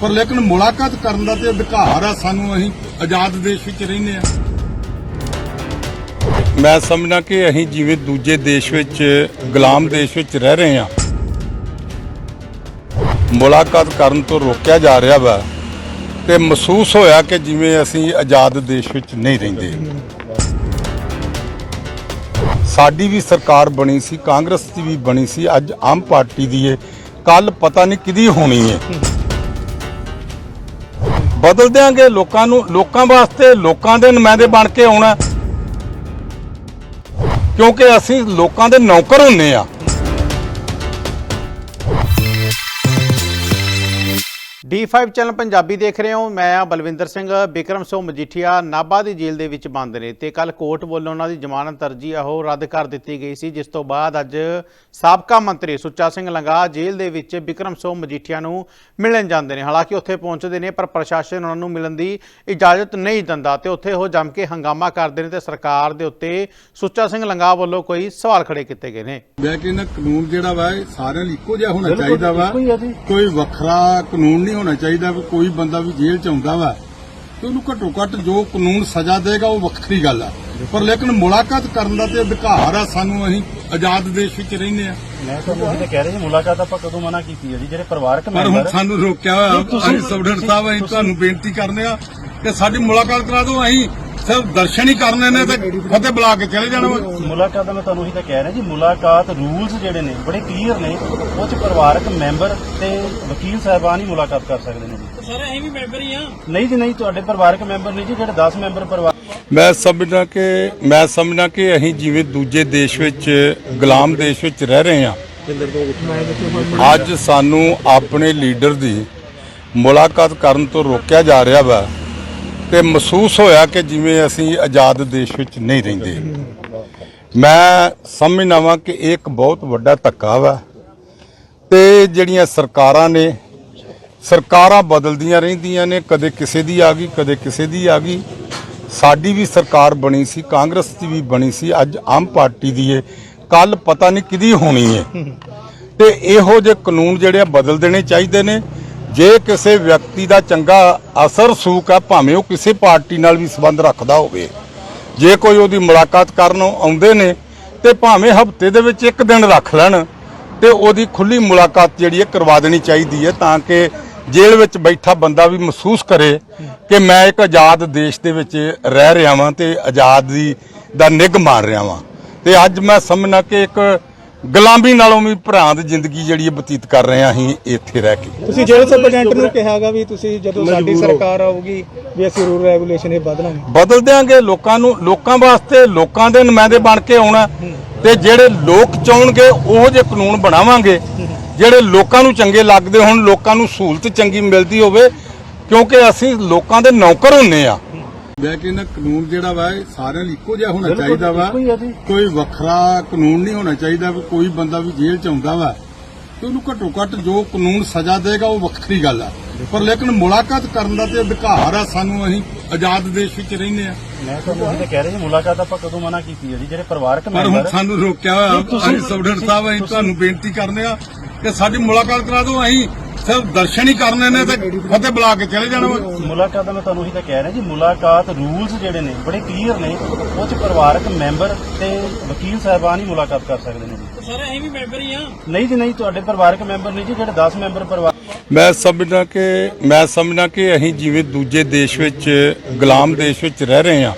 ਪਰ ਲੇਕਿਨ ਮੁਲਾਕਾਤ ਕਰਨ ਦਾ ਤੇ ਅਧਿਕਾਰ ਆ, ਸਾਨੂੰ ਅਸੀਂ ਆਜ਼ਾਦ ਦੇਸ਼ ਵਿੱਚ ਰਹਿੰਦੇ ਆ ਮੈਂ ਸਮਝਣਾ ਕਿ ਅਸੀਂ ਜਿਵੇਂ ਦੂਜੇ ਦੇਸ਼ ਵਿੱਚ, ਗੁਲਾਮ ਦੇਸ਼ ਵਿੱਚ ਰਹਿ ਰਹੇ ਹਾਂ। ਮੁਲਾਕਾਤ ਕਰਨ ਤੋਂ ਰੋਕਿਆ ਜਾ ਰਿਹਾ ਵਾ ਤੇ ਮਹਿਸੂਸ ਹੋਇਆ ਕਿ ਜਿਵੇਂ ਅਸੀਂ ਆਜ਼ਾਦ ਦੇਸ਼ ਵਿੱਚ ਨਹੀਂ ਰਹਿੰਦੇ। ਸਾਡੀ ਵੀ ਸਰਕਾਰ ਬਣੀ ਸੀ, ਕਾਂਗਰਸ ਦੀ ਵੀ ਬਣੀ ਸੀ, ਅੱਜ ਆਮ ਪਾਰਟੀ ਦੀ ਏ। ਕੱਲ ਪਤਾ ਨਹੀਂ ਕਿਹਦੀ ਹੋਣੀ ਏ। ਬਦਲ ਦਿਆਂਗੇ ਲੋਕਾਂ ਨੂੰ, ਲੋਕਾਂ ਵਾਸਤੇ, ਲੋਕਾਂ ਦੇ ਨੁਮਾਇੰਦੇ ਬਣ ਕੇ ਆਉਣਾ। ਕਿਉਂਕਿ ਅਸੀਂ ਲੋਕਾਂ ਦੇ ਨੌਕਰ ਹੁੰਨੇ ਆ। D5 ਚੈਨਲ ਪੰਜਾਬੀ ਦੇਖ ਰਹੇ ਹੋ। ਮੈਂ ਆ ਬਲਵਿੰਦਰ ਸਿੰਘ। ਬਿਕਰਮ ਸਿੰਘ ਮਜੀਠੀਆ ਨਾਭਾ ਦੀ ਜੇਲ੍ਹ ਦੇ ਵਿੱਚ ਬੰਦ ਨੇ ਤੇ ਕੱਲ ਕੋਰਟ ਵੱਲੋਂ ਉਹਨਾਂ ਦੀ ਜ਼ਮਾਨਤ ਅਰਜੀ ਆ ਉਹ ਰੱਦ ਕਰ ਦਿੱਤੀ ਗਈ ਸੀ ਜਿਸ ਤੋਂ ਬਾਅਦ ਅੱਜ ਸਾਬਕਾ ਮੰਤਰੀ ਸੁੱਚਾ ਸਿੰਘ ਲੰਗਾ ਜੇਲ੍ਹ ਦੇ ਵਿੱਚ ਬਿਕਰਮ ਸਿੰਘ ਮਜੀਠੀਆ ਨੂੰ ਮਿਲਣ ਜਾਂਦੇ ਨੇ। ਹਾਲਾਂਕਿ ਉੱਥੇ ਪਹੁੰਚਦੇ ਨੇ ਪਰ ਪ੍ਰਸ਼ਾਸਨ ਉਹਨਾਂ ਨੂੰ ਮਿਲਣ ਦੀ ਇਜਾਜ਼ਤ ਨਹੀਂ ਦਿੰਦਾ ਤੇ ਉੱਥੇ ਉਹ ਜੰਮ ਕੇ ਹੰਗਾਮਾ ਕਰਦੇ ਨੇ ਤੇ ਸਰਕਾਰ ਦੇ ਉੱਤੇ ਸੁੱਚਾ ਸਿੰਘ ਲੰਗਾ ਵੱਲੋਂ ਕੋਈ ਸਵਾਲ ਖੜੇ ਕੀਤੇ ਗਏ ਨੇ। ਮੈਂ ਕਹਿੰਦਾ ਕਾਨੂੰਨ ਜਿਹੜਾ ਵਾ ਇਹ ਸਾਰਿਆਂ ਲਈ ਇੱਕੋ ਜਿਹਾ ਹੋਣਾ ਚਾਹੀਦਾ ਵਾ। ਕੋਈ ਵੱਖਰਾ ਕਾਨੂੰਨ ਨਹੀਂ ਹੋਣਾ ਚਾਹੀਦਾ ਵੀ ਕੋਈ ਬੰਦਾ ਵੀ ਜੇਲ੍ਹ ਚ ਆਉਂਦਾ ਵਾ ਤੇ ਉਹਨੂੰ ਘੱਟੋ ਘੱਟ ਜੋ ਕਾਨੂੰਨ ਸਜ਼ਾ ਦੇਗਾ ਉਹ ਵੱਖਰੀ ਗੱਲ ਆ। ਪਰ ਲੇਕਿਨ ਮੁਲਾਕਾਤ ਕਰਨ ਦਾ ਤੇ ਅਧਿਕਾਰ ਆ ਸਾਨੂੰ ਅਸੀਂ ਆਜ਼ਾਦ ਦੇਸ਼ ਵਿੱਚ ਰਹਿੰਦੇ ਆ। ਮੈਂ ਤੁਹਾਨੂੰ ਕਹਿ ਰਿਹਾ ਮੁਲਾਕਾਤ ਆਪਾਂ ਕਦੋਂ ਮਨਾ ਕੀਤੀ ਹੈ ਜੀ? ਜਿਹੜੇ ਪਰਿਵਾਰਕ ਪਰ ਹੁਣ ਮੈਂਬਰ ਸਾਨੂੰ ਰੋਕਿਆ ਹੋਇਆ ਅਸੀਂ ਸਬਡਰ ਸਾਹਿਬ ਅਸੀਂ ਤੁਹਾਨੂੰ ਬੇਨਤੀ ਕਰਨੇ ਆ ਕਿ ਸਾਡੀ ਮੁਲਾਕਾਤ ਕਰਾ ਦਿਓ ਅਸੀਂ ਸਿਰਫ ਦਰਸ਼ਨ ਹੀ ਕਰਨੇ ਨੇ ਤੇ ਫਤਿਹ ਬੁਲਾ ਕੇ ਚਲੇ ਜਾਣਾ ਮੁਲਾਕਾਤ ਦਾ ਮੈਂ ਤੁਹਾਨੂੰ ਉਹੀ ਤਾਂ ਕਹਿ ਰਿਹਾ ਜੀ ਮੁਲਾਕਾਤ ਰੂਲਸ ਜਿਹੜੇ ਨੇ ਬੜੇ ਕਲੀਅਰ ਨੇ। ਉਹ ਚ ਪਰਿਵਾਰਕ ਮੈਂਬਰ ਤੇ ਵਕੀਲ ਸਾਹਿਬਾਨ ਹੀ ਮੁਲਾਕਾਤ ਕਰ ਸਕਦੇ ਨੇ ਜੀ। ਸਾਰੇ ਅਸੀਂ ਵੀ ਮੈਂਬਰ ਹੀ ਆ। ਨਹੀਂ ਜੀ ਨਹੀਂ ਤੁਹਾਡੇ ਪਰਿਵਾਰਕ ਮੈਂਬਰ ਨਹੀਂ ਜੀ ਜਿਹੜੇ 10 ਮੈਂਬਰ ਪਰਿਵਾਰ ਮੈਂ ਸਮਝਦਾ ਕਿ ਮੈਂ ਸਮਝਦਾ ਕਿ ਅਸੀਂ ਜਿਵੇਂ ਦੂਜੇ ਦੇਸ਼ ਵਿੱਚ ਗੁਲਾਮ ਦੇਸ਼ ਵਿੱਚ ਰਹਿ ਰਹੇ ਹਾਂ। ਅੱਜ ਸਾਨੂੰ ਆਪਣੇ ਲੀਡਰ ਦੀ ਮੁਲਾਕਾਤ ਕਰਨ ਤੋਂ ਰੋਕਿਆ ਜਾ ਰਿਹਾ ਵਾ। ਤੇ ਮਹਿਸੂਸ ਹੋਇਆ ਕਿ ਜਿਵੇਂ ਅਸੀਂ ਆਜ਼ਾਦ ਦੇਸ਼ ਵਿੱਚ ਨਹੀਂ ਰਹਿੰਦੇ। ਮੈਂ ਸਮਝਦਾ ਵਾਂ ਕਿ ਇਹ ਇੱਕ ਬਹੁਤ ਵੱਡਾ ਧੱਕਾ ਵਾ ਤੇ ਜਿਹੜੀਆਂ ਸਰਕਾਰਾਂ ਨੇ, ਸਰਕਾਰਾਂ ਬਦਲਦੀਆਂ ਰਹਿੰਦੀਆਂ ਨੇ, ਕਦੇ ਕਿਸੇ ਦੀ ਆ ਗਈ, ਕਦੇ ਕਿਸੇ ਦੀ ਆ ਗਈ। ਸਾਡੀ ਵੀ ਸਰਕਾਰ ਬਣੀ ਸੀ, ਕਾਂਗਰਸ ਦੀ ਵੀ ਬਣੀ ਸੀ, ਅੱਜ ਆਮ ਪਾਰਟੀ ਦੀ ਏ। ਕੱਲ ਪਤਾ ਨਹੀਂ ਕਿਹਦੀ ਹੋਣੀ ਏ। ਤੇ ਇਹੋ ਜਿਹੇ ਕਾਨੂੰਨ ਜਿਹੜੇ ਆ ਬਦਲ ਦੇਣੇ ਚਾਹੀਦੇ ਨੇ। ਜੇ ਕਿਸੇ ਵਿਅਕਤੀ ਦਾ ਚੰਗਾ ਅਸਰ ਸੂਕ ਹੈ, ਭਾਵੇਂ ਉਹ ਕਿਸੇ ਪਾਰਟੀ ਨਾਲ ਵੀ ਸੰਬੰਧ ਰੱਖਦਾ ਹੋਵੇ, ਜੇ ਕੋਈ ਉਹਦੀ ਮੁਲਾਕਾਤ ਕਰਨ ਆਉਂਦੇ ਨੇ ਤੇ ਭਾਵੇਂ ਹਫ਼ਤੇ ਦੇ ਵਿੱਚ ਇੱਕ ਦਿਨ ਰੱਖ ਲੈਣ ਤੇ ਉਹਦੀ ਖੁੱਲੀ ਮੁਲਾਕਾਤ ਜਿਹੜੀ ਹੈ ਕਰਵਾ ਦੇਣੀ ਚਾਹੀਦੀ ਹੈ ਤਾਂ ਕਿ ਜੇਲ੍ਹ ਵਿੱਚ ਬੈਠਾ ਬੰਦਾ ਵੀ ਮਹਿਸੂਸ ਕਰੇ ਕਿ ਮੈਂ ਇੱਕ ਆਜ਼ਾਦ ਦੇਸ਼ ਦੇ ਵਿੱਚ ਰਹਿ ਰਿਹਾ ਵਾਂ ਤੇ ਆਜ਼ਾਦੀ ਦਾ ਨਿੱਘ ਮਾਣ ਰਿਹਾ ਵਾਂ। ਤੇ ਅੱਜ ਮੈਂ ਸਮਝਣਾ ਕਿ ਇੱਕ ਗੁਲਾਮੀ ਨਾਲੋਂ ਵੀ ਭਰਾ ਦੀ ਜ਼ਿੰਦਗੀ ਜਿਹੜੀ ਹੈ ਬਤੀਤ ਕਰ ਰਹੇ ਹਾਂ ਅਸੀਂ ਇੱਥੇ ਰਹਿ ਕੇ। ਤੁਸੀਂ ਜੇਲ੍ਹ ਸੁਪਰਡੈਂਟ ਨੂੰ ਕਿਹਾਗਾ ਵੀ ਤੁਸੀਂ ਜਦੋਂ ਸਾਡੀ ਸਰਕਾਰ ਆਊਗੀ ਵੀ ਅਸੀਂ ਰੂਲ ਰੈਗੂਲੇਸ਼ਨ ਇਹ ਬਦਲਾਂਗੇ ਬਦਲ ਦਿਆਂਗੇ ਲੋਕਾਂ ਨੂੰ ਲੋਕਾਂ ਵਾਸਤੇ ਲੋਕਾਂ ਦੇ ਨੁਮਾਇੰਦੇ ਬਣ ਕੇ ਆਉਣਾ ਤੇ ਜਿਹੜੇ ਲੋਕ ਚਾਹਣਗੇ ਉਹੋ ਜਿਹੇ ਕਾਨੂੰਨ ਬਣਾਵਾਂਗੇ ਜਿਹੜੇ ਲੋਕਾਂ ਨੂੰ ਚੰਗੇ ਲੱਗਦੇ ਹੋਣ ਲੋਕਾਂ ਨੂੰ ਸਹੂਲਤ ਚੰਗੀ ਮਿਲਦੀ ਹੋਵੇ ਕਿਉਂਕਿ ਅਸੀਂ ਲੋਕਾਂ ਦੇ ਨੌਕਰ ਹੁੰਨੇ ਆ। ਕਹਿੰਦਾ ਕਾਨੂੰਨ ਜਿਹੜਾ ਵਾ ਇਹ ਸਾਰਿਆਂ ਲਈ ਇੱਕੋ ਜਿਹਾ ਹੋਣਾ ਚਾਹੀਦਾ ਵਾ। ਕੋਈ ਵੱਖਰਾ ਕਾਨੂੰਨ ਨਹੀਂ ਹੋਣਾ ਚਾਹੀਦਾ ਵੀ ਕੋਈ ਬੰਦਾ ਵੀ ਜੇਲ੍ਹ ਚ ਆਉਂਦਾ ਵਾ ਤੇ ਉਹਨੂੰ ਘੱਟੋ ਘੱਟ ਜੋ ਕਾਨੂੰਨ ਸਜ਼ਾ ਦੇਗਾ ਉਹ ਵੱਖਰੀ ਗੱਲ ਆ। ਪਰ ਲੇਕਿਨ ਮੁਲਾਕਾਤ ਕਰਨ ਦਾ ਤੇ ਅਧਿਕਾਰ ਆ ਸਾਨੂੰ ਅਸੀਂ ਆਜ਼ਾਦ ਦੇਸ਼ ਵਿੱਚ ਰਹਿੰਦੇ ਆ। ਮੈਂ ਤੁਹਾਨੂੰ ਕਹਿ ਰਿਹਾ ਮੁਲਾਕਾਤ ਆਪਾਂ ਕਦੋਂ ਮਨਾ ਕੀਤੀ ਹੈ ਜੀ? ਜਿਹੜੇ ਪਰਿਵਾਰਕ ਪਰ ਹੁਣ ਮੈਂਬਰ ਸਾਨੂੰ ਰੋਕਿਆ ਹੋਇਆ ਅਸੀਂ ਸਬਡਰ ਸਾਹਿਬ ਅਸੀਂ ਤੁਹਾਨੂੰ ਬੇਨਤੀ ਕਰਨੇ ਆ ਕਿ ਸਾਡੀ ਮੁਲਾਕਾਤ ਕਰਾ ਦਿਓ ਅਸੀਂ ਸਿਰਫ ਦਰਸ਼ਨ ਹੀ ਕਰਨੇ ਨੇ ਤੇ ਫਤਿਹ ਬੁਲਾ ਕੇ ਚਲੇ ਜਾਣਾ ਵਾ। ਮੁਲਾਕਾਤ ਦਾ ਮੈਂ ਤੁਹਾਨੂੰ ਉਹੀ ਤਾਂ ਕਹਿ ਰਿਹਾ ਜੀ ਮੁਲਾਕਾਤ ਰੂਲਸ ਜਿਹੜੇ ਨੇ ਬੜੇ ਕਲੀਅਰ ਨੇ। ਉਹ ਚ ਪਰਿਵਾਰਕ ਮੈਂਬਰ ਤੇ ਵਕੀਲ ਸਾਹਿਬਾਨ ਹੀ ਮੁਲਾਕਾਤ ਕਰ ਸਕਦੇ ਨੇ ਜੀ। ਸਾਰੇ ਅਸੀਂ ਵੀ ਮੈਂਬਰ ਹੀ ਆ ਨਹੀਂ ਜੀ ਨਹੀਂ ਤੁਹਾਡੇ ਪਰਿਵਾਰਕ ਮੈਂਬਰ ਨਹੀਂ ਜੀ ਜਿਹੜੇ 10 ਮੈਂਬਰ ਪਰਿਵਾਰ ਮੈਂ ਸਮਝਦਾ ਕਿ ਮੈਂ ਸਮਝਦਾ ਕਿ ਅਸੀਂ ਜਿਵੇਂ ਦੂਜੇ ਦੇਸ਼ ਵਿੱਚ ਗੁਲਾਮ ਦੇਸ਼ ਵਿੱਚ ਰਹਿ ਰਹੇ ਹਾਂ।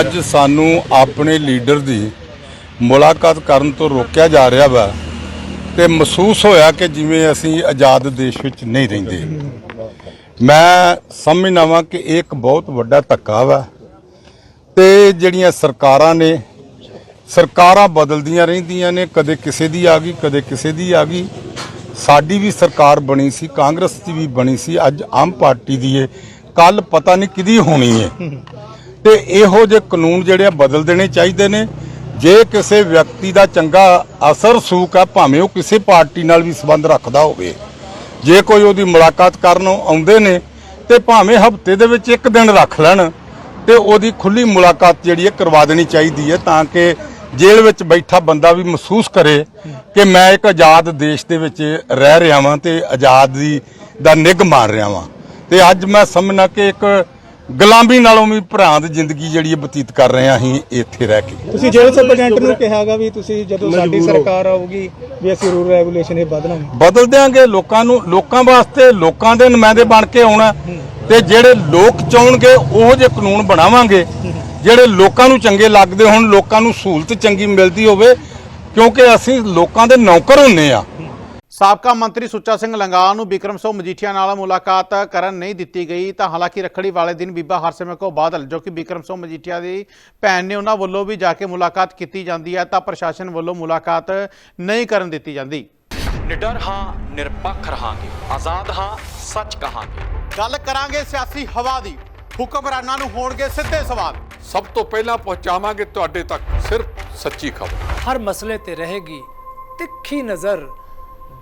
ਅੱਜ ਸਾਨੂੰ ਆਪਣੇ ਲੀਡਰ ਦੀ ਮੁਲਾਕਾਤ ਕਰਨ ਤੋਂ ਰੋਕਿਆ ਜਾ ਰਿਹਾ ਵਾ। ਤੇ ਮਹਿਸੂਸ ਹੋਇਆ ਕਿ ਜਿਵੇਂ ਅਸੀਂ ਆਜ਼ਾਦ ਦੇਸ਼ ਵਿੱਚ ਨਹੀਂ ਰਹਿੰਦੇ। ਮੈਂ ਸਮਝਣਾ ਵਾਂ ਕਿ ਇਹ ਇੱਕ ਬਹੁਤ ਵੱਡਾ ਧੱਕਾ ਵਾ ਤੇ ਜਿਹੜੀਆਂ ਸਰਕਾਰਾਂ ਨੇ, ਸਰਕਾਰਾਂ ਬਦਲਦੀਆਂ ਰਹਿੰਦੀਆਂ ਨੇ, ਕਦੇ ਕਿਸੇ ਦੀ ਆ ਗਈ, ਕਦੇ ਕਿਸੇ ਦੀ ਆ ਗਈ। ਸਾਡੀ ਵੀ ਸਰਕਾਰ ਬਣੀ ਸੀ, ਕਾਂਗਰਸ ਦੀ ਵੀ ਬਣੀ ਸੀ, ਅੱਜ ਆਮ ਪਾਰਟੀ ਦੀ ਏ। ਕੱਲ ਪਤਾ ਨਹੀਂ ਕਿਹਦੀ ਹੋਣੀ ਏ। ਤੇ ਇਹੋ ਜਿਹੇ ਕਾਨੂੰਨ ਜਿਹੜੇ ਆ ਬਦਲ ਦੇਣੇ ਚਾਹੀਦੇ ਨੇ। ਜੇ ਕਿਸੇ ਵਿਅਕਤੀ ਦਾ ਚੰਗਾ ਅਸਰ ਸੂਕ ਆ ਭਾਵੇਂ ਉਹ ਕਿਸੇ ਪਾਰਟੀ ਨਾਲ ਵੀ ਸੰਬੰਧ ਰੱਖਦਾ ਹੋਵੇ, ਜੇ ਕੋਈ ਉਹਦੀ ਮੁਲਾਕਾਤ ਕਰਨ ਆਉਂਦੇ ਨੇ ਤੇ ਭਾਵੇਂ ਹਫ਼ਤੇ ਦੇ ਵਿੱਚ ਇੱਕ ਦਿਨ ਰੱਖ ਲੈਣ ਤੇ ਉਹਦੀ ਖੁੱਲੀ ਮੁਲਾਕਾਤ ਜਿਹੜੀ ਹੈ ਕਰਵਾ ਦੇਣੀ ਚਾਹੀਦੀ ਹੈ ਤਾਂ ਕਿ ਜੇਲ੍ਹ ਵਿੱਚ ਬੈਠਾ ਬੰਦਾ ਵੀ ਮਹਿਸੂਸ ਕਰੇ ਕਿ ਮੈਂ ਇੱਕ ਆਜ਼ਾਦ ਦੇਸ਼ ਦੇ ਵਿੱਚ ਰਹਿ ਰਿਹਾ ਵਾਂ ਤੇ ਆਜ਼ਾਦੀ ਦਾ ਨਿੱਘ ਮਾਰ ਰਿਹਾ ਵਾਂ। ਤੇ ਅੱਜ ਮੈਂ ਸਮਝਣਾ ਕਿ ਇੱਕ ਗੁਲਾਮੀ ਨਾਲੋਂ ਵੀ ਭਰਾ ਦੀ ਜ਼ਿੰਦਗੀ ਜਿਹੜੀ ਇਹ ਬਤੀਤ ਕਰ ਰਹੇ ਹਾਂ ਅਸੀਂ ਇੱਥੇ ਰਹਿ ਕੇ। ਤੁਸੀਂ ਜੇਲ੍ਹ ਸੁਪਰਡੈਂਟ ਨੂੰ ਕਿਹਾਗਾ ਵੀ ਤੁਸੀਂ ਜਦੋਂ ਸਾਡੀ ਸਰਕਾਰ ਆਊਗੀ ਵੀ ਅਸੀਂ ਰੂਲ ਰੈਗੂਲੇਸ਼ਨ ਇਹ ਵਧਣਾ ਬਦਲ ਦਿਆਂਗੇ ਲੋਕਾਂ ਨੂੰ ਲੋਕਾਂ ਵਾਸਤੇ ਲੋਕਾਂ ਦੇ ਨੁਮਾਇੰਦੇ ਬਣ ਕੇ ਆਉਣਾ ਤੇ ਜਿਹੜੇ ਲੋਕ ਚਾਹਣਗੇ ਉਹੋ ਜਿਹੇ ਕਾਨੂੰਨ ਬਣਾਵਾਂਗੇ ਜਿਹੜੇ ਲੋਕਾਂ ਨੂੰ ਚੰਗੇ ਲੱਗਦੇ ਹੋਣ ਲੋਕਾਂ ਨੂੰ ਸਹੂਲਤ ਚੰਗੀ ਮਿਲਦੀ ਹੋਵੇ ਕਿਉਂਕਿ ਅਸੀਂ ਲੋਕਾਂ ਦੇ ਨੌਕਰ ਹੁੰਨੇ ਆ। ਸਾਬਕਾ ਮੰਤਰੀ ਸੁੱਚਾ ਸਿੰਘ ਲੰਗਾਹ ਨੂੰ ਬਿਕਰਮ ਸਿੰਘ ਮਜੀਠੀਆ ਨਾਲ ਮੁਲਾਕਾਤ ਕਰਨ ਨਹੀਂ ਦਿੱਤੀ ਗਈ ਤਾਂ ਹਾਲਾਂਕਿ ਰੱਖੜੀ ਵਾਲੇ ਦਿਨ ਬੀਬਾ ਹਰਸਿਮਰਤ ਕੌਰ ਬਾਦਲ ਜੋ ਕਿ ਬਿਕਰਮ ਸਿੰਘ ਮਜੀਠੀਆ ਦੀ ਭੈਣ ਨੇ ਉਹਨਾਂ ਵੱਲੋਂ ਵੀ ਜਾ ਕੇ ਮੁਲਾਕਾਤ ਕੀਤੀ ਜਾਂਦੀ ਹੈ ਤਾਂ ਪ੍ਰਸ਼ਾਸਨ ਵੱਲੋਂ ਮੁਲਾਕਾਤ ਨਹੀਂ ਕਰਨ ਦਿੱਤੀ ਜਾਂਦੀ। ਨਿਡਰ ਹਾਂ ਨਿਰਪੱਖ ਰਹਾਂਗੇ ਆਜ਼ਾਦ ਹਾਂ ਸੱਚ ਕਹਾਂਗੇ। ਗੱਲ ਕਰਾਂਗੇ ਸਿਆਸੀ ਹਵਾ ਦੀ ਹੁਕਮਰਾਨਾਂ ਨੂੰ ਹੋਣਗੇ ਸਿੱਧੇ ਸਵਾਲ। ਸਭ ਤੋਂ ਪਹਿਲਾਂ ਪਹੁੰਚਾਵਾਂਗੇ ਤੁਹਾਡੇ ਤੱਕ ਸਿਰਫ ਸੱਚੀ ਖਬਰ। ਹਰ ਮਸਲੇ ਤੇ ਰਹੇਗੀ ਤਿੱਖੀ ਨਜ਼ਰ।